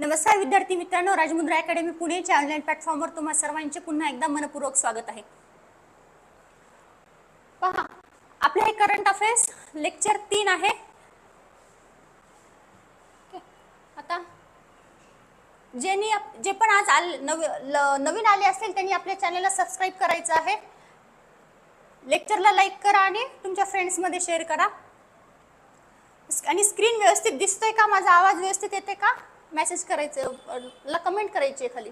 नमस्कार विद्यार्थी मित्रांनो राजमुद्रा अकॅडमी पुणेच्या ऑनलाईन प्लॅटफॉर्मवर तुम्हा सर्वांचे पुन्हा एकदा मनपूर्वक स्वागत आहे. पहा आपले हे करंट अफेअर्स लेक्चर तीन आहे. आता ज्यांनी जे पण आज आल नवी नवीन आले असतील त्यांनी आपल्या चॅनलला सबस्क्राईब करायचं आहे. लेक्चरला लाईक करा आणि तुमच्या फ्रेंड्समध्ये शेअर करा. आणि स्क्रीन व्यवस्थित दिसतोय का? माझा आवाज व्यवस्थित येते का? मेसेज करायचं ला कमेंट करायची आहे खाली.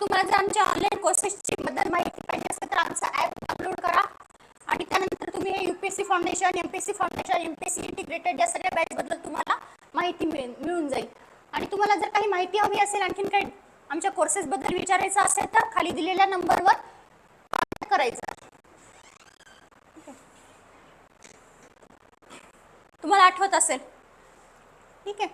तुम्हाला जर आमच्या ऑनलाईन कोर्सेसची बद्दल माहिती पाहिजे असेल तर आमचा ॲप डाउनलोड करा. आणि त्यानंतर तुम्ही हे UPSC foundation MPSC foundation MPSC integrated या सगळ्या बॅचबद्दल तुम्हाला माहिती मिळेल मिळून जाईल. आणि तुम्हाला जर काही माहिती हवी असेल आणखीन काही आमच्या कोर्सेसबद्दल विचारायचं असेल तर खाली दिलेल्या नंबरवर करायचं. तुम्हाला आठवत असेल? ठीक आहे.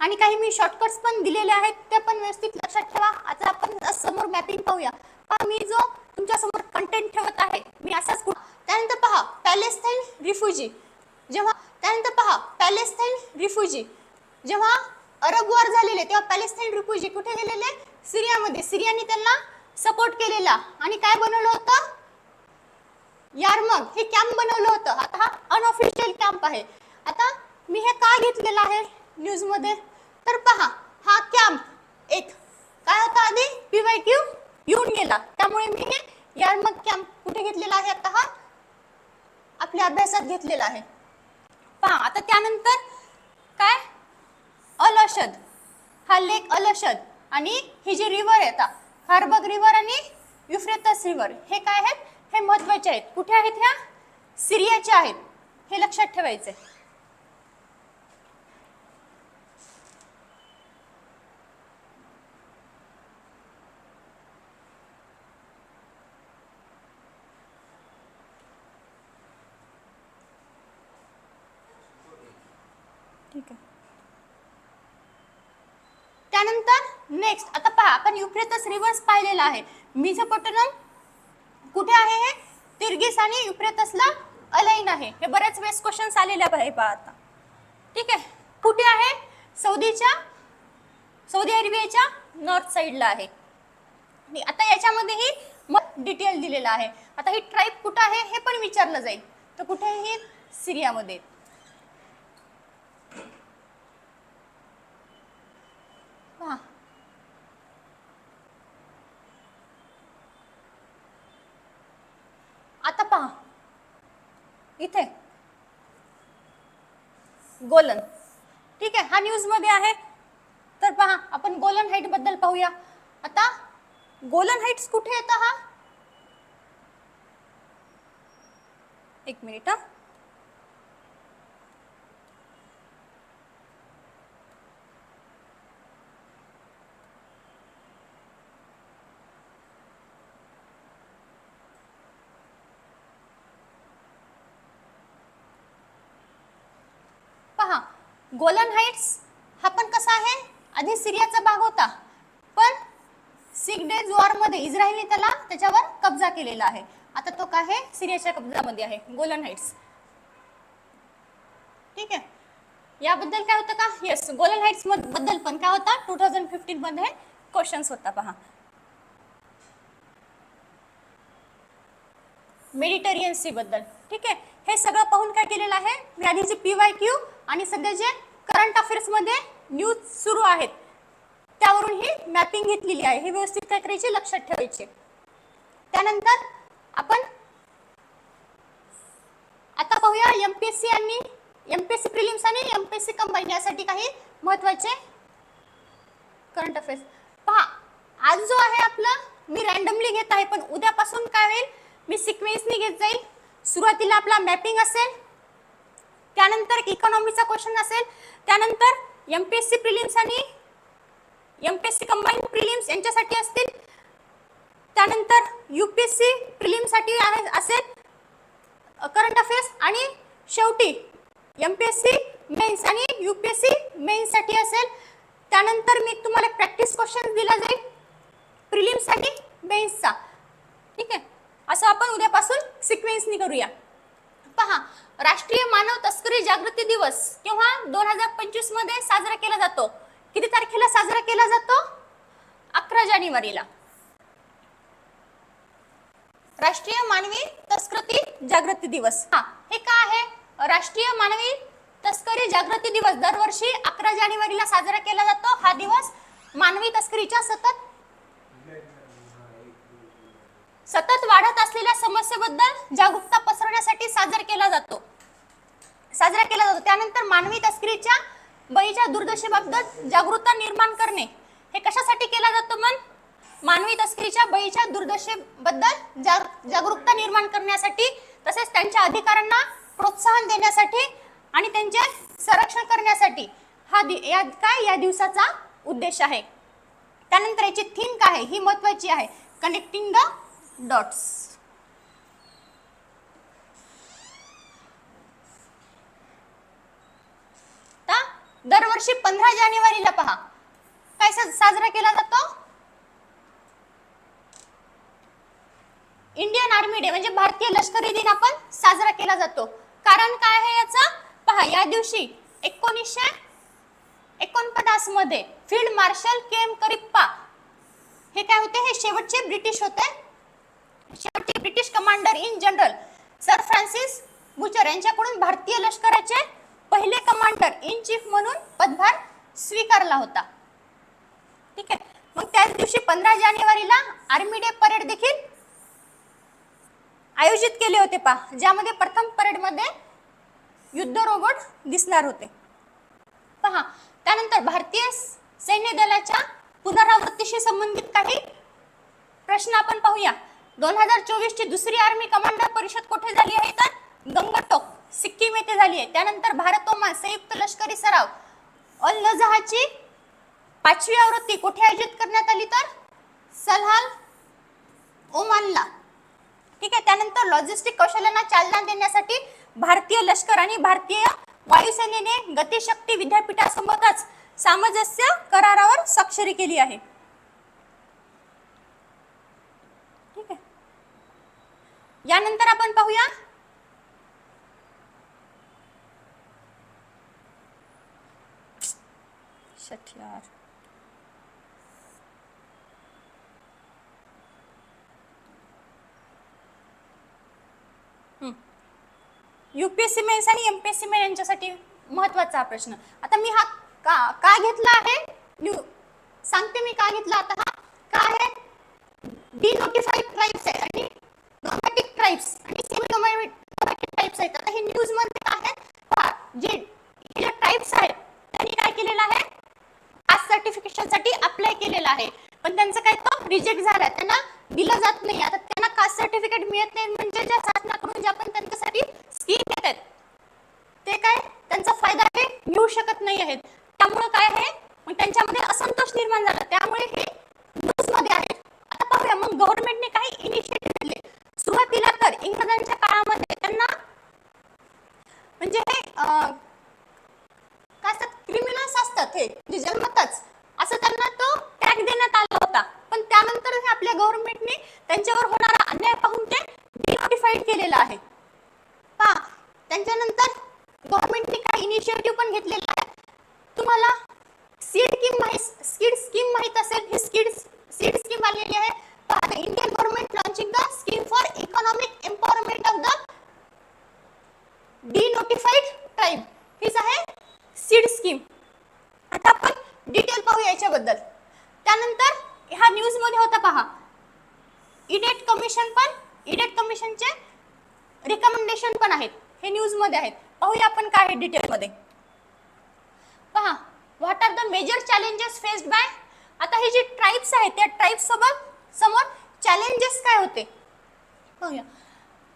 आणि काही मी शॉर्टकट्स पण दिलेले आहेत ते पण व्यवस्थित लक्षात ठेवा. आता आपण समोर मॅपिंग पाहूया. पहा मी जो तुमच्यासमोर कंटेंट ठेवत आहे मी असाच त्यानंतर पहा पॅलेस्टाईन रिफ्युजी जेव्हा त्यानंतर पहा पॅलेस्टाईन रिफ्युजी. जेव्हा अरब वॉर झालेले तेव्हा पॅलेस्टाईन रिफ्युजी कुठे गेलेले? सिरियामध्ये. सिरियाने त्यांना सपोर्ट केलेला. आणि काय बनवलं होतं? यारमग. हे कॅम्प बनवलं होतं. आता हा अनऑफिशियल कॅम्प आहे. आता मी हे का घेतलेलं आहे न्यूजमध्ये तर पहा हा कॅम्प एक काय होता आधी? पीवाय क्यू येऊन गेला. त्यामुळे मी हे यारमग कॅम्प कुठे घेतलेला आहे? आता हा आपल्या अभ्यासात घेतलेला आहे. पहा आता त्यानंतर काय? अलशद हा लेक अलशद आणि ही जी रिव्हर आहे आता खारबग रिव्हर आणि युफ्रेतस रिव्हर हे काय आहेत? हे महत्त्वाचे आहेत. कुठे आहेत ह्या? सिरियाच्या आहेत. हे लक्षात ठेवायचं आहे त्यानंतर नेक्स्ट आता पहा आपण युफ्रेतस रिव्हर्स पाहिलेला आहे. मिझोपोटॅमम कुठे आहे हे? तिर्गिस आणि युप्रेतसला अलाईन आहे. हे बऱ्याच वेळेस क्वेश्चन्स आलेले आहे पहा आता. ठीक आहे? कुठे आहे? सौदीच्या सौदी अरेबियाच्या नॉर्थ साईडला आहे. आता याच्यामध्येही मग डिटेल दिलेला आहे. आता ही ट्राईब कुठं आहे हे पण विचारलं जाईल. तर कुठे आहे ही? सिरियामध्ये पहा आता पहा इथे. गोलन. ठीक आहे हा न्यूजमध्ये आहे. तर पहा आपण गोलन हाईटबद्दल पाहूया. आता गोलन हाईट्स कुठे येतं हा? एक मिनिट हा पहा गोलन हाईट्स हा पण कसा आहे? आधी सिरियाचा भाग होता. पण सिक्स डेज वॉरमध्ये इस्रायलने त्याला त्याच्यावर कब्जा केलेला आहे. आता तो काय आहे? सिरियाच्या कब्जामध्ये आहे. गोलन हाईट्स ठीक आहे? याबद्दल काय होतं का? येस गोलन हाईट्सबद्दल पण काय होता? टू थाउजंड फिफ्टीन मध्ये क्वेश्चन्स होता पहा. मेडिटेरियन सी बद्दल. ठीक आहे? हे सगळं पाहून काय केलेलं आहे? मी आधीचे पी वाय क्यू आणि सध्या जे करंट अफेअर्समध्ये न्यूज सुरू आहेत. त्यावरून ही मॅपिंग घेतलेली आहे. हे व्यवस्थित काय करायचे? लक्षात ठेवायचे. त्यानंतर आपण आता पाहूया एमपीएससी आणि एमपीएससी प्रिलिम्स आणि एमपीएससी कंबाईन यासाठी काही महत्त्वाचे करंट अफेअर्स पहा आज जो आहे आपला मी रॅन्डमली घेत आहे पण उद्यापासून काय होईल? मी सिक्वेन्सनी घेत जाईल. सुरुवातीला आपला मॅपिंग असेल. त्यानंतर इकॉनॉमीचा क्वेश्चन असेल. त्यानंतर M P S C prelims आणि M P S C combine prelims यांच्यासाठी असतील. त्यानंतर यू पी एस सी प्रिलिम्ससाठी असेल करंट अफेअर्स आणि शेवटी M P S C mains आणि यू पी एस सी मेन्ससाठी असेल. त्यानंतर मी तुम्हाला प्रॅक्टिस क्वेश्चन दिला जाईल प्रिलिम्स आणि मेन्सचा ठीक आहे? असं आपण उद्यापासून सिक्वेन्सनी करूया. पहा राष्ट्रीय मानव तस्करी जागृती दिवस केव्हा? दोन हजार पंचवीसमध्ये साजरा केला जातो. किती तारखेला साजरा केला जातो? अकरा जानेवारीला. राष्ट्रीय मानवी तस्करी जागृती दिवस. हा हे का आहे? राष्ट्रीय मानवी तस्करी जागृती दिवस दरवर्षी अकरा जानेवारीला साजरा केला जातो. हा दिवस मानवी तस्करीच्या सतत सतत वाढत असलेल्या समस्येबद्दल जागरूकता पसरवण्यासाठी साजरा केला जातो. साजरा केला जातो. त्यानंतर मानवी तस्करीच्या बळीच्या दुर्दशेबाबत जागरूकता निर्माण करणे. हे कशासाठी केला जातो मन मानवी तस्करीच्या बळीच्या दुर्दशेबद्दल जागरूकता निर्माण करण्यासाठी तसेच त्यांच्या अधिकारांना प्रोत्साहन देण्यासाठी आणि त्यांचे संरक्षण करण्यासाठी. हा दि या काय या दिवसाचा उद्देश आहे? त्यानंतर याची थीम काय आहे? ही महत्वाची आहे. Connecting the dots. दरवर्षी पंधरा जानेवारीला पहा. काय साजरा केला जातो? इंडियन आर्मी डे म्हणजे भारतीय लष्करी दिन आपण साजरा केला जातो. कारण काय आहे याचं? पहा या दिवशी एकोणीसशे एकोणपन्नासमध्ये field marshal K M Cariappa हे काय होते? हे शेवटचे ब्रिटिश होते. शेवटी British commander in general sir Francis Bucher यांच्याकडून भारतीय लष्कराचे पहिले कमांडर इन चीफ म्हणून पदभार स्वीकारला होता. ठीक आहे? मग त्याच दिवशी पंधरा जानेवारीला आर्मी डे परेड देखील आयोजित केले होते पहा ज्यामध्ये प्रथम परेडमध्ये युद्ध रोबोट दिसणार होते. पहा त्यानंतर भारतीय सैन्य दलाच्या पुनरावृत्तीशी संबंधित काही प्रश्न आपण पाहूया. दोन हजार चोवीस ची दुसरी आर्मी कमांडर परिषद कुठे झाली आहे तर? गंगटोक सिक्कीम येथे झाली आहे. त्यानंतर भारत ओमान संयुक्त लष्करी सराव. अल नजहाची पाचवी आवृत्ती कुठे आयोजित करण्यात आली तर? सलहाल ओमानला. ठीक आहे त्यानंतर लॉजिस्टिक कौशल्यांना चालना देण्यासाठी भारतीय लष्कर आणि भारतीय वायुसेनेने गतिशक्ती विद्यापीठासोबतच सामंजस्य करारावर स्वाक्षरी केली आहे. यानंतर आपण पाहूया. युपीएससी मेन्स आणि एमपीएससी मेन यांच्यासाठी महत्त्वाचा प्रश्न. आता मी हा का का घेतला आहे? न्यू सांगते मी का घेतला आता हा. का आहे? डी नोटिफाईड ट्राईब्स आहे आणि टाइप्स आणि सेमी डोमॅटिक आहेत. आता हे न्यूजमध्ये काय आहे. पहा, जे ज्या टाइप्स आहेत त्यांनी काय केलेलं आहे? कास्ट सर्टिफिकेशनसाठी अप्लाय केलेलं आहे. पण त्यांचं काय तो रिजेक्ट झाला. त्यांना दिलं जात नाही. आता त्यांना कास्ट सर्टिफिकेट मिळत नाही म्हणजे ज्या शासनाकडून ज्या पण त्यांच्यासाठी स्कीम येत आहेत ते काय? त्यांचा फायदा हे घेऊ शकत नाही आहेत. त्यामुळे काय आहे? मग त्यांच्यामध्ये असंतोष निर्माण झाला. त्यामुळे हे न्यूजमध्ये आहे. आता पाहूया. मग गव्हर्नमेंटने काही इनिशिएटिव्ह घेतले. सुरुवातीला इंग्रजांच्या काळामध्ये त्यांना म्हणजे हे काय असतात क्रिमिनल्स असतात हे म्हणजे जन्मतच असं त्यांना तो टॅग देण्यात आला होता. पण त्यानंतर आपल्या गव्हर्नमेंटने त्यांच्यावर होणारा अन्याय पाहून ते डिनोटिफाईड केलेलं आहे. पहा त्यांच्यानंतर गव्हर्नमेंटने काही इनिशिएटिव्ह पण घेतलेला आहे. तुम्हाला सीड स्कीम माहीत सीड स्कीम माहीत असेल ही स्कीड सीड स्कीम आलेली आहे. Indian government launching the scheme for economic empowerment of the denotified tribe हीच आहे सीड स्कीम आता आपण डिटेल पाहू याच्याबद्दल. त्यानंतर ह्या न्यूजमध्ये होता पहा. इडेट कमिशन पण इडेट कमिशनचे रिकमेंडेशन पण आहेत. हे न्यूजमध्ये आहेत. पाहूया आपण काय आहे डिटेल मध्ये. पहा what are the major challenges faced by आता हे जे ट्राईब्स आहेत त्या ट्राईब्स सोबत समोर चॅलेंजेस काय होते? बघूया.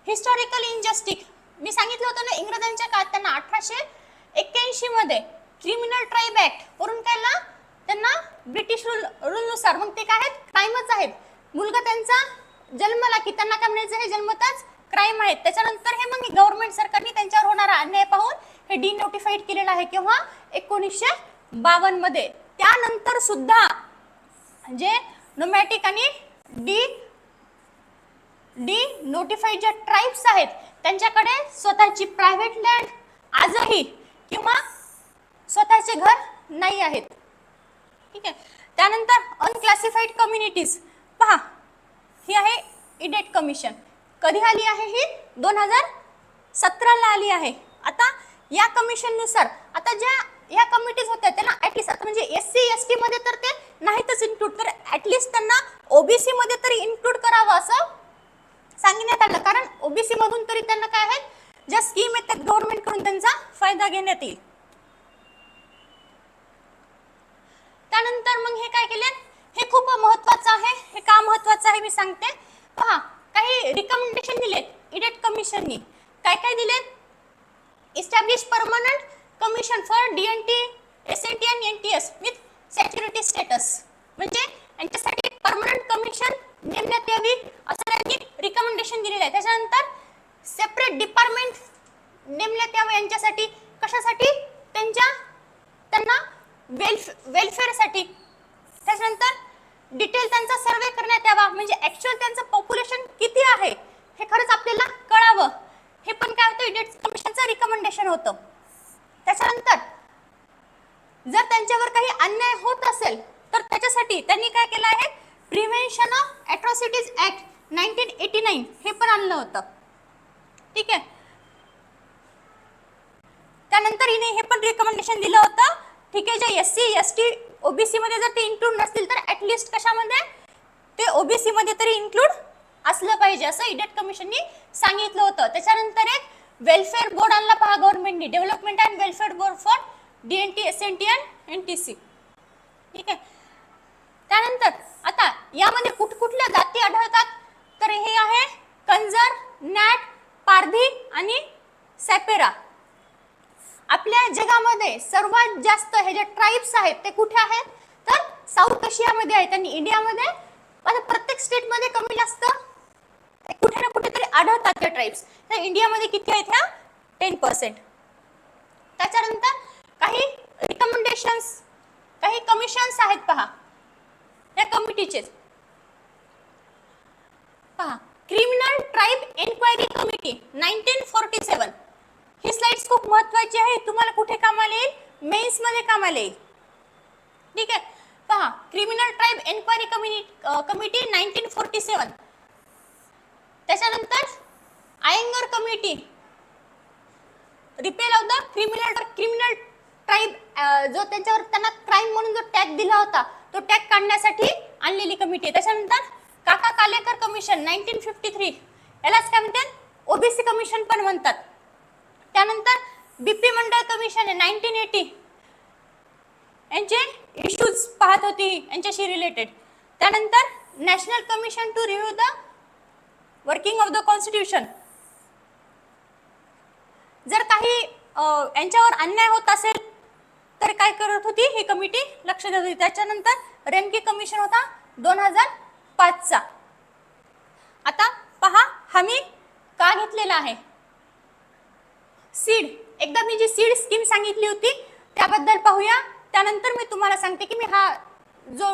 हिस्टॉरिकल इनजस्टिक मी सांगितलं होतं ना इंग्रजांच्या काळात त्यांना अठराशे एक्क्याऐंशी मध्ये क्रिमिनल ट्राईब ऍक्ट वरून कायला त्यांना ब्रिटिश रूल रूलनुसार मग ते काय आहेत? क्राईमच आहेत. मुलगा त्यांचा जन्मला की त्यांना काय म्हणायचं? हे जन्मताच क्राईम आहेत. त्याच्यानंतर हे मग गव्हर्नमेंट सरकारने त्यांच्यावर होणारा अन्याय पाहून हे डिनोटिफाईड केलेलं आहे किंवा एकोणीसशे बावन्नमध्ये. त्यानंतर सुद्धा म्हणजे जे नोमॅटिक आणि डी डी नोटिफाईड ज्या ट्राईब्स आहेत त्यांच्याकडे स्वतःची प्रायव्हेट लँड आजही किंवा स्वतःचे घर नाही आहेत. ठीक आहे? त्यानंतर अनक्लासिफाईड कम्युनिटीज पहा ही आहे इडेट कमिशन कधी आली आहे ही? दोन हजार सतराला आली आहे. आता या कमिशननुसार आता ज्या या कमिटीज होत्या त्यांना ॲटलिस्ट आता म्हणजे एस सी एस टी मध्ये तर ते नाहीतच इन्क्लूड तर ॲटलिस्ट त्यांना ओबीसी मध्ये तरी इन्क्लूड करावं असं सांगण्यात आलं. कारण ओबीसी मधून तरी त्यांना काय आहेत ज्या स्कीम आहेत त्या गव्हर्नमेंटकडून त्यांचा फायदा घेण्यात येईल. त्यानंतर मग हे काय केले हे खूप महत्वाचं आहे हे का महत्वाचं आहे मी सांगते. पहा काही रिकमेंडेशन दिलेत इडेट कमिशननी काय काय दिलेत? Establish permanent commission for D N T S N T आणि N T S with security status म्हणजे यांच्यासाठी परमनंट कमिशन नेमण्यात यावी असं त्यांनी रिकमेंडेशन दिलेलं आहे. त्याच्यानंतर सेपरेट डिपार्टमेंट नेमण्यात यावं यांच्यासाठी कशासाठी? त्यांच्या त्यांना वेल्फ वेलफेअरसाठी त्याच्यानंतर डिटेल त्यांचा सर्वे करण्यात यावा. म्हणजे ॲक्च्युअल त्यांचं पॉप्युलेशन किती आहे हे खरंच आपल्याला कळावं. हे पण काय होतं? इडेट कमिशनचं रिकमेंडेशन होतं. त्याच्यानंतर जर त्यांच्यावर काही अन्याय होत असेल तर त्याच्यासाठी त्यांनी काय केलं आहे? Prevention of atrocities act nineteen eighty nine हे पण आणलं होतं. ठीक आहे? त्यानंतर हिने हे पण रिकमेंडेशन दिलं होतं. ठीक आहे जे S C S T OBC मध्ये जर ते इन्क्लूड नसतील तर ऍटलिस्ट कशामध्ये? ते ओबीसी मध्ये तरी इन्क्लूड असलं पाहिजे असं इडेट कमिशननी सांगितलं होतं. त्याच्यानंतर एक वेलफेअर बोर्ड आणला पहा गव्हर्नमेंटनी development and welfare board for D N T S N T and N T C ठीक आहे? त्यानंतर आता यामध्ये कुठ कुठल्या जाती आढळतात? तर हे आहे कंजर नॅट पारधी आणि सॅपेरा. आपल्या जगामध्ये सर्वात जास्त हे जे ट्राईब्स आहेत ते कुठे आहेत? तर साऊथ आशियामध्ये आहेत आणि इंडियामध्ये आता प्रत्येक स्टेटमध्ये कमी जास्त. कुठे ना कुठेतरी आढळतात त्या ट्राईब्स तर इंडियामध्ये किती आहेत ह्या टेन पर्सेंट त्याच्यानंतर काही रिकमेंडेशन्स काही कमिशन्स आहेत पहा. या कमिटीचे पहा criminal tribe enquiry committee nineteen forty seven ही स्लाइड्स खूप महत्वाची आहे. तुम्हाला कुठे कामाला येईल? मेन्समध्ये कामाला येईल. ठीक आहे? पहा criminal tribe enquiry committee committee nineteen forty seven त्याच्यानंतर Ayyangar committee repeal of the criminal criminal tribe जो त्यांच्यावर त्यांना क्राईम म्हणून जो टॅग दिला होता तो टॅग काढण्यासाठी आणलेली कमिटी आहे. त्याच्यानंतर Kaka Kalelkar commission nineteen fifty three यालाच काय म्हणतात? ओबीसी कमिशन पण म्हणतात. त्यानंतर बीपी मंडळ कमिशन आहे नाईन्टीन एटी यांचे इश्यूज पाहत होती यांच्याशी रिलेटेड त्यानंतर national commission to review the working of the constitution जर काही यांच्यावर अन्याय होत असेल तर काय करत होती ही कमिटी? लक्ष देत होती. त्याच्यानंतर रेमकी कमिशन होता दोन हजार पाचचा. आता पहा हा मी का घेतलेला आहे? सीड. एकदा मी जी सीड स्कीम सांगितली होती त्याबद्दल पाहूया. त्यानंतर मी तुम्हाला सांगते की मी हा जो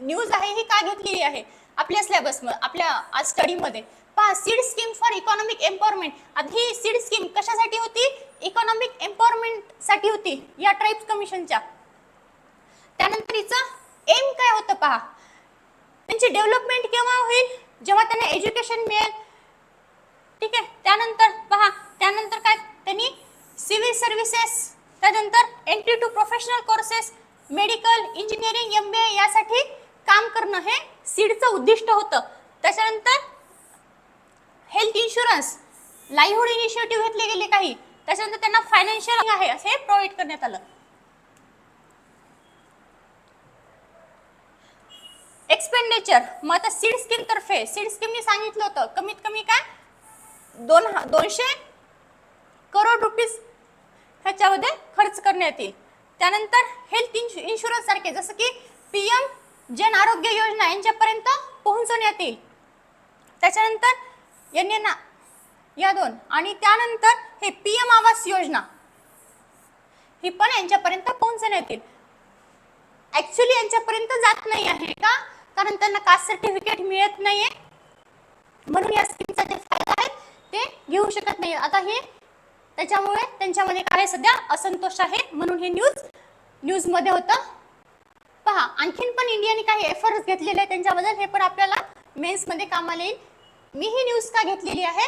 न्यूज आहे ही का घेतलेली आहे? आपल्या सिलेबस आपल्या स्टडीमध्ये पहा SEED scheme for economic empowerment आता ही सीड स्कीम कशासाठी होती? इकॉनॉमिक एम्पॉवरमेंटसाठी होती या ट्राईब्स कमिशनच्या त्यानंतर हिचं एम काय होतं पहा? त्यांची डेव्हलपमेंट केव्हा होईल? जेव्हा त्यांना एज्युकेशन मिळेल. ठीक आहे? त्यानंतर पहा त्यानंतर काय? त्यांनी सिव्हिल सर्व्हिसेस त्यानंतर entry to professional courses medical engineering M B यासाठी काम करणं हे सीडचं उद्दिष्ट होतं. त्याच्यानंतर हेल्थ इन्शुरन्स लाईव्हूड इनिशिएटिव्ह घेतले गेले काही. त्याच्यानंतर त्यांना फायनान्शियल आहे असे प्रोव्हाइड करण्यात आलं. एक्सपेंडिचर मग आता सीड स्कीम तर्फे सीड स्कीमने सांगितलं होतं कमीत कमी काय? दोन दोनशे करोड रुपीज ह्याच्यामध्ये खर्च करण्यात येईल. त्यानंतर हेल्थ इन्शु इन्शुरन्स सारखे जसं की पी एम जन आरोग्य योजना यांच्यापर्यंत पोहोचवण्यात येईल. त्याच्यानंतर यांना या दोन. आणि त्यानंतर हे पी एम आवास योजना. ही पण यांच्यापर्यंत पोहोचण्यात येईल ऍक्च्युली यांच्यापर्यंत जात नाही आहे का? कारण त्यांना कास्ट सर्टिफिकेट मिळत नाहीये. म्हणून या स्कीमचा जे फायदा आहे ते घेऊ शकत नाही. आता हे त्याच्यामुळे त्यांच्यामध्ये काय सध्या? असंतोष आहे. म्हणून हे न्यूज न्यूजमध्ये होतं. पहा आणखीन पण इंडियाने काही एफर्ट्स घेतलेले आहेत त्यांच्याबद्दल. हे पण आपल्याला मेन्समध्ये कामाला येईल. मी ही न्यूज का घेतलेली आहे?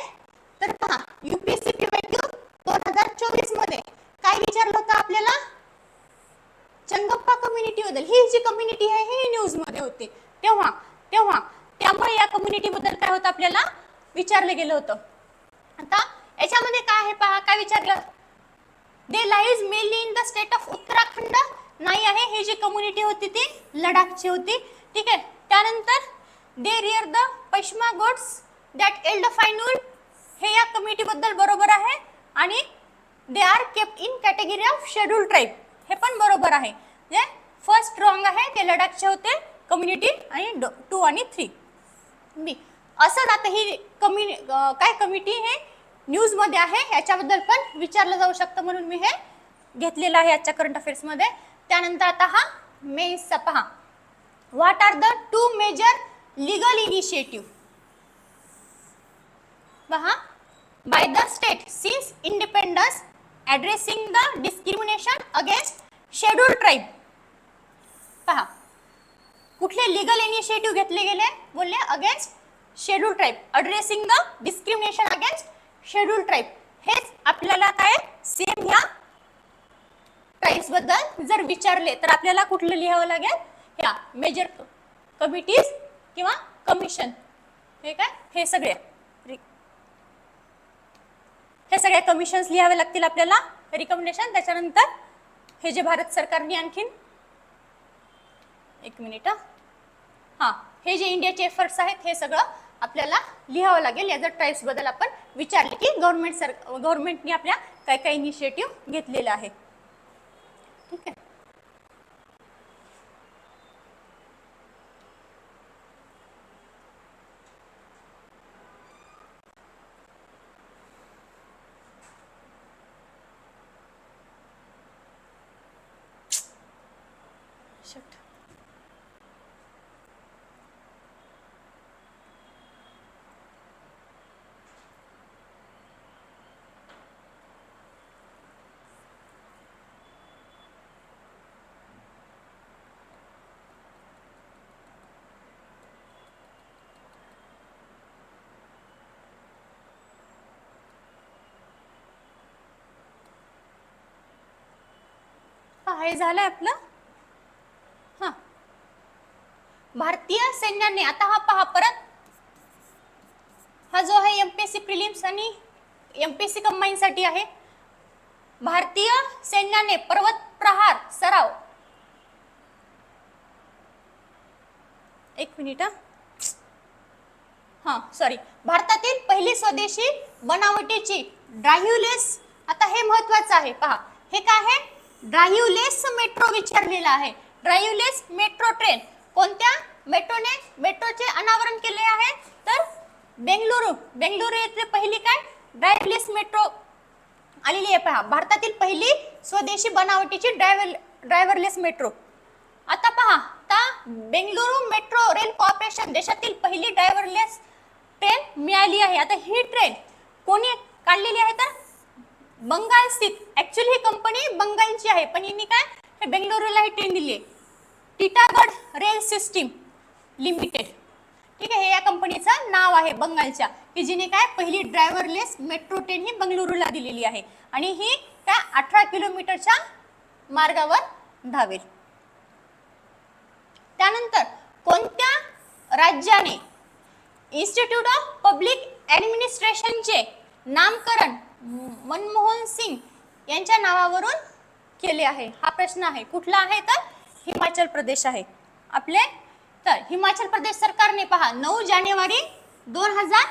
तर पहा युपीएससी पीवायक्यू दोन हजार चोवीसमध्ये काय विचारलं होतं आपल्याला? चंगप्पा कम्युनिटी बद्दल. ही जी कम्युनिटी आहे ही न्यूजमध्ये होती. तेव्हा तेव्हा त्यामुळे या कम्युनिटी बद्दल काय होतं आपल्याला? विचारलं गेलं होतं. आता याच्यामध्ये काय आहे पहा काय विचारलं? They lies mainly in the state of Uttarakhand नाही आहे ही जी कम्युनिटी होती ती लडाखची होती. ठीक आहे त्यानंतर they rear the pashmina goats that yield fine wool हे या कमिटीबद्दल बरोबर आहे. आणि they are kept in category of schedule tribe हे पण बरोबर आहे. जे फर्स्ट रॉंग आहे ते लडाखचे होते कम्युनिटी आणि टू आणि थ्री बी असं आता ही कम्युनि काय कमिटी हे न्यूजमध्ये आहे याच्याबद्दल पण विचारलं जाऊ शकतं म्हणून मी हे घेतलेलं आहे आजच्या करंट अफेअर्समध्ये त्यानंतर आता हा मेन्सचा पहा what are the two major legal initiative पहा by the state since independence addressing the discrimination against schedule tribe पहा कुठले लिगल इनिशिएटिव्ह घेतले गेले? बोलले against schedule tribe addressing the discrimination against schedule tribe हेच आपल्याला काय सेम ह्या ट्राईब्सबद्दल जर विचारले तर आपल्याला कुठलं लिहावं लागेल? ह्या मेजर कमिटीज किंवा कमिशन हे काय? हे सगळे. हे सगळे कमिशन्स लिहावे लागतील आपल्याला. रिकमेंडेशन त्याच्यानंतर हे जे भारत सरकारने आणखीन एक मिनिट हां. हे जे इंडियाचे एफर्ट्स आहेत हे सगळं आपल्याला लिहावं लागेल. या जर ट्राईब्सबद्दल आपण विचारले की गव्हर्नमेंट सर गव्हर्नमेंटने आपल्या काय काय इनिशिएटिव्ह घेतलेलं आहे हे झालंय आपलं? हा. भारतीय सैन्याने आता हा पहा परत. हा जो आहे एमपीएससी प्रिलिम्स आणि एमपीएससी कंबाईन साठी आहे. भारतीय सैन्याने पर्वत प्रहार सराव. एक मिनिट हा. हा सॉरी भारतातील पहिली स्वदेशी बनावटीची ड्रायव्हलेस आता हे महत्वाचं आहे पहा. हे काय आहे? ड्राईव्हलेस मेट्रो विचारलेला आहे. Driverless metro train. कोणत्या? मेट्रोने मेट्रोचे अनावरण केले आहे. तर बेंगलुरू. बेंगलुरू येथे पहिली काय? ड्रायव्हलेस मेट्रो आलेली आहे. पहा भारतातील पहिली स्वदेशी बनावटीची ड्रायव्हर ड्रायव्हरलेस मेट्रो. आता पहा आता बेंगलुरू मेट्रो रेल कॉर्पोरेशन देशातील पहिली ड्रायव्हरलेस ट्रेन मिळाली आहे. आता ही ट्रेन कोणी काढलेली आहे तर? बंगाल स्थित ऍक्च्युअली ही कंपनी बंगालची आहे. पण यांनी काय? हे बेंगलुरूला ही ट्रेन दिली आहे टिटागड रेल सिस्टीम लिमिटेड ठीक आहे हे या कंपनीचं नाव आहे बंगालच्या. की जिने काय? पहिली ड्रायव्हरलेस मेट्रो ट्रेन ही बंगळुरूला दिलेली आहे. आणि ही काय अठरा किलोमीटरच्या मार्गावर धावेल. त्यानंतर कोणत्या राज्याने इन्स्टिट्यूट ऑफ पब्लिक ॲडमिनिस्ट्रेशनचे नामकरण मनमोहन सिंग यांच्या नावावरून केले आहे. हा प्रश्न आहे. कुठला आहे तर हिमाचल प्रदेश आहे. आपले तर हिमाचल प्रदेश सरकारने पहा नऊ जानेवारी दोन हजार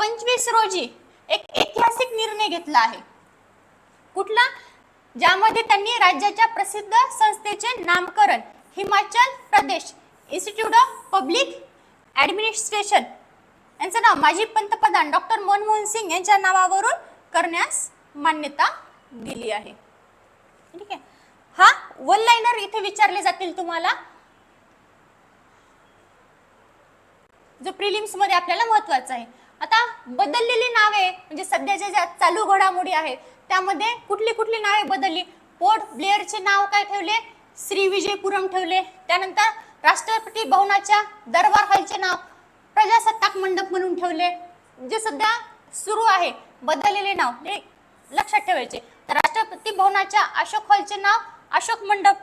पंचवीस रोजी एक ऐतिहासिक निर्णय घेतला आहे. कुठला? ज्यामध्ये त्यांनी राज्याच्या प्रसिद्ध संस्थेचे नामकरण Himachal Pradesh institute of public administration यांचं नाव माजी पंतप्रधान डॉक्टर मनमोहन सिंग यांच्या नावावरून करण्यास मान्यता दिली आहे. ठीक आहे. हा वन लाईनर इथे विचारले जातील तुम्हाला. जो प्रिलिम्समध्ये आपल्याला महत्त्वाचा आहे. आता बदललेली नावे म्हणजे सध्याच्या ज्या चालू घडामोडी आहेत त्यामध्ये कुठली कुठली नावे बदलली? पोर्ट ब्लेअरचे नाव काय ठेवले? श्री विजयपुरम ठेवले. त्यानंतर राष्ट्रपती भवनाच्या दरबार हॉलचे नाव प्रजासत्ताक मंडप म्हणून ठेवले. जे सध्या सुरू आहे. बदललेले नाव. हे लक्षात ठेवायचे. तर राष्ट्रपती भवनाच्या अशोक हॉलचे नाव अशोक मंडप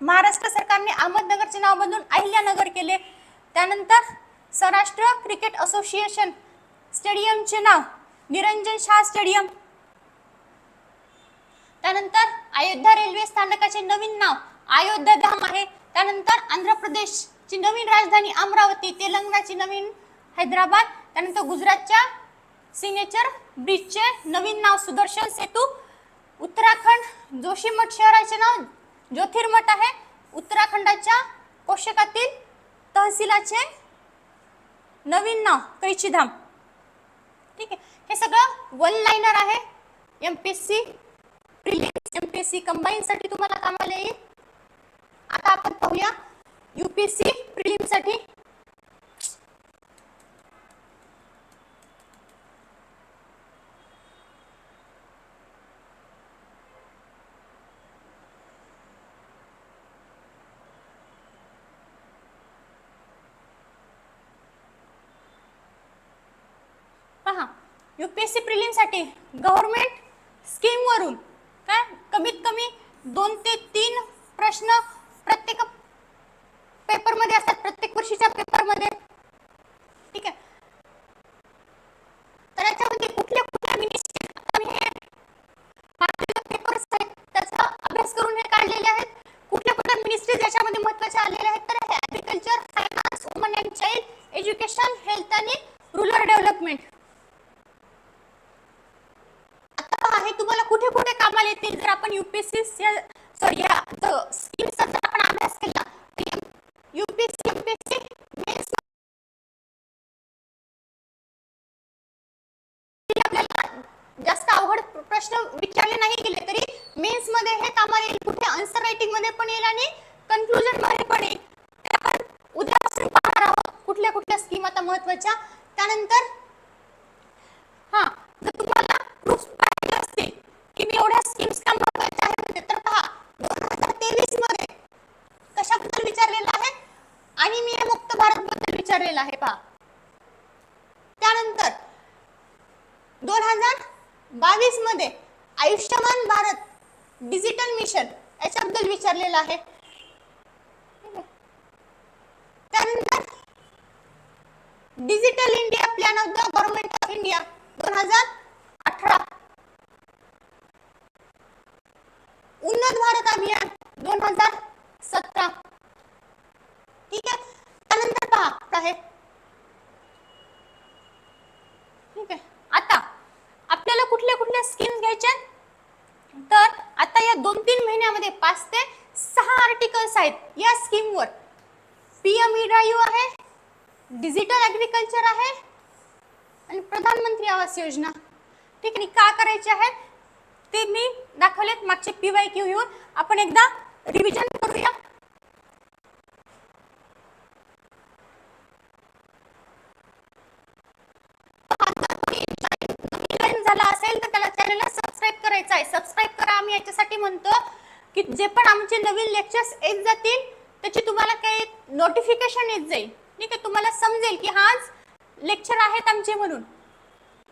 महाराष्ट्र सरकारने अहमदनगरचे नाव बदलून अहिल्यानगर केले. त्यानंतर सौराष्ट्र क्रिकेट असोसिएशन स्टेडियमचे नाव निरंजन शाह स्टेडियम. त्यानंतर अयोध्या रेल्वे स्थानकाचे नवीन नाव अयोध्या धाम आहे. त्यानंतर आंध्र प्रदेशची नवीन राजधानी अमरावती तेलंगणाची नवीन हैदराबाद. त्यानंतर गुजरातच्या सिग्नेचर ब्रिजचे नवीन नाव सुदर्शन सेतू. उत्तराखंड जोशीमठ शहराचे नाव ज्योतिर्मठ आहे. उत्तराखंडाच्या पोषकातील तहसीलाचे नवीन नाव कैचीधाम. ठीक आहे. हे सगळं वन लाईनर आहे. M P S C prelims M P S C कंबाईनसाठी तुम्हाला कामाला येईल. आता आपण पाहूया यू पी एस सी प्रिलिम्ससाठी पहा यूपीएससी प्रिलिमसाठी गव्हर्नमेंट स्कीमवरून काय? कमीत कमी दोन ते तीन प्रश्न प्रत्येक पेपरमध्ये असतात. प्रत्येक वर्षीच्या पेपरमध्ये. ठीक आहे? तर याच्यामध्ये कुठल्या कुठल्या मिनिस्ट्री पेपर्स आहेत त्याचा अभ्यास करून हे काढलेले आहेत? कुठल्या कुठल्या मिनिस्ट्रीज याच्यामध्ये महत्त्वाच्या आलेल्या आहेत? तर हे agriculture finance woman and child education health आणि रुरल डेव्हलपमेंट आता पहा हे तुम्हाला कुठे कुठे कामाला येतील? जर आपण युपीएससी सॉरी या स्कीमचा जर आपण अभ्यास केला युपीएससी एमपीएससी मेन्स आपल्याला जास्त अवघड प्रश्न विचारले नाही गेले तरी मेन्समध्ये हे कामाला येईल कुठे आन्सर रायटिंगमध्ये पण येईल आणि कन्क्लुजनमध्ये पण येईल. आपण उद्यापासून पाहणार आहोत कुठल्या कुठल्या स्कीम आता महत्त्वाच्या त्यानंतर हा जर तुम्हाला प्रूफ की मी एवढ्या स्कीम्स काम बघायच्या आहेत तर पहा दोन हजार तेवीसमध्ये कशाबद्दल विचारलेलं आहे? आणि मी हे मुक्त भारत बद्दल विचारलेलं आहे पहा. त्यानंतर दोन हजार बावीसमध्ये आयुष्यमान भारत डिजिटल मिशन याच्याबद्दल विचारलेलं आहे. त्यानंतर digital India plan of the government of India दोन हजार अठरा उन्नत भारत अभियान दोन हजार सतरा. ठीक आहे? त्यानंतर पहा काय ठीक आहे. आता आपल्याला कुठल्या कुठल्या स्कीम घ्यायच्या तर आता या दोन तीन महिन्यामध्ये पाच ते सहा आर्टिकल्स आहेत या स्कीमवर पीएम ई ड्राईव्ह आहे डिजिटल ॲग्रिकल्चर आहे आणि प्रधानमंत्री आवास योजना. ठीक आहे? का करायचे आहे ते मी दाखवलेत मागचे पी वाय क्यू येऊन. आपण एकदा रिव्हिजन करूया. झाला असेल तर त्याला चॅनलला सबस्क्राईब करायचं आहे. सबस्क्राईब करा आम्ही याच्यासाठी म्हणतो की जे पण आमचे नवीन लेक्चर्स येत जातील त्याची तुम्हाला काही नोटिफिकेशन येत जाईल. ठीक आहे तुम्हाला समजेल की हाच लेक्चर आहेत आमचे म्हणून.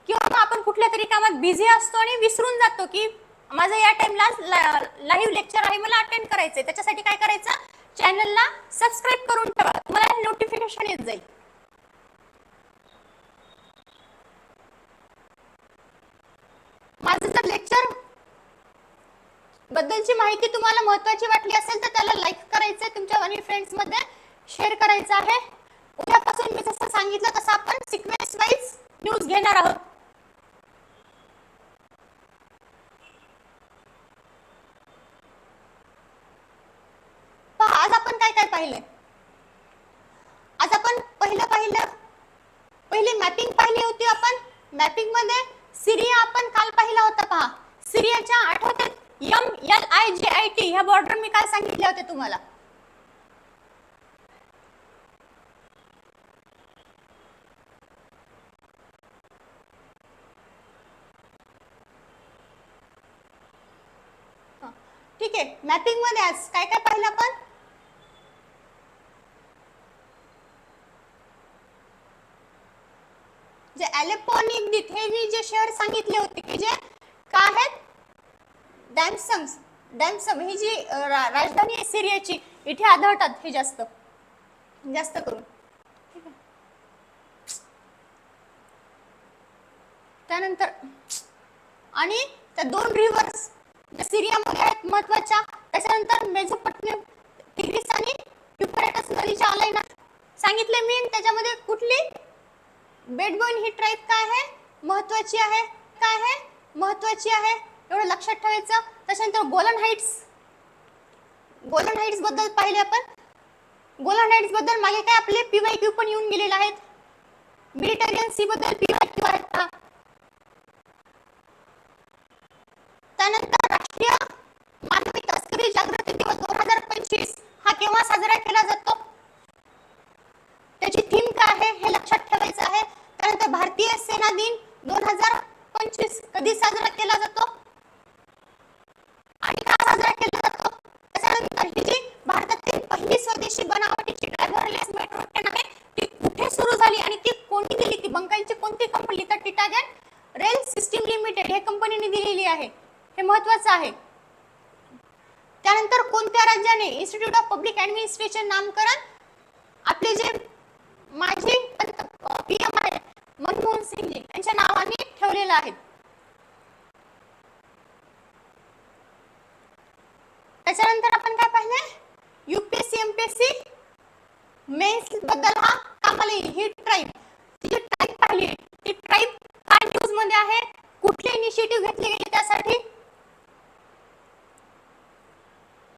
किंवा मग आपण कुठल्या तरी कामात बिझी असतो आणि विसरून जातो की माझं या टाइमला लाईव्ह लेक्चर आहे मला अटेंड करायचंय. त्याच्यासाठी काय करायचं? चॅनलला सबस्क्राईब करून ठेवा. तुम्हाला नोटिफिकेशन येत जाईल. माझं जर लेक्चर बद्दलची माहिती तुम्हाला महत्वाची वाटली असेल तर त्याला लाईक करायचंय. तुमच्या आणि फ्रेंड्समध्ये शेअर करायचं आहे. उद्यापासून मी जसं सांगितलं तसं आपण सिक्वेन्स वाईज न्यूज घेणार आहोत पहा आज आपण काय पाहिलंय? आज आपण पहिलं पाहिलं. पहिले मॅपिंग पाहिली होती आपण. मॅपिंगमध्ये सिरिया आपण काल पाहिला होता पहा. सिरियाच्या आठवते M L I J I T ह्या बॉर्डर मी काल सांगितले होते तुम्हाला. ठीक आहे. मॅपिंगमध्ये आज काय काय पाहिलं आपण? जे हे मी जे शहर सांगितले होते की जे काय आहेत? डॅमसम्स डॅमसम ही जी राजधानी आहे सिरियाची इथे आढळतात हे जास्त जास्त करून. त्यानंतर आणि त्या दोन रिव्हर्स सिरियामध्ये आहेत महत्त्वाच्या त्याच्यानंतर मेझोपटनियम टिग्रिस आणि युपरेटस नदीच्या आलायना सांगितले मी त्याच्यामध्ये कुठली? बेडबोन ही ट्राईब काय आहे? महत्वाची आहे? काय आहे? महत्वाची आहे? एवढं लक्षात ठेवायचं. त्याच्यानंतर गोलन हाईट्स. गोलन हाईट्सबद्दल पाहिले आपण. गोलन हाईट्सबद्दल मागे काय आपले पीवाय क्यू पण येऊन गेलेले आहेत. मेडिटेरियन सी बद्दल पीवाय क्यू आहेत का? त्यानंतर राष्ट्रीय मानवी तस्करी जागृती दिवस दोन हजार पंचवीस हा केव्हा साजरा केला जातो? त्याची थीम काय आहे हे लक्षात ठेवायचं आहे. त्यानंतर भारतीय सेना दिन दोन हजार पंचवीस कधी साजरा केला जातो? आणि का साजरा केला जातो? त्याच्यानंतर ही जी भारतातील पहिली स्वदेशी बनावटीची ड्रायव्हरलेस मेट्रो ट्रेन आहे ती कुठे सुरू झाली आणि ती कोणी दिली? ती बंगालची कोणती कंपनी तर टिटागन रेल सिस्टीम लिमिटेड हे कंपनीने दिलेली आहे. हे महत्वाचं आहे. त्यानंतर कोणत्या राज्याने इन्स्टिट्यूट ऑफ पब्लिक ऍडमिनिस्ट्रेशन नामकरण? आपले जे माजी पीएम आहे मनमोहन सिंगजी यांच्या नावाने ठेवलेलं आहे. त्याच्यानंतर आपण काय पाहिलंय? युपीएससी एमपीएससी मेन्सबद्दल हा कामाला येईल ही ट्राईब ती जी ट्राईब पाहिली ती ट्राईब काय न्यूजमध्ये आहे. कुठले इनिशिएटिव्ह घेतले गेले त्यासाठी?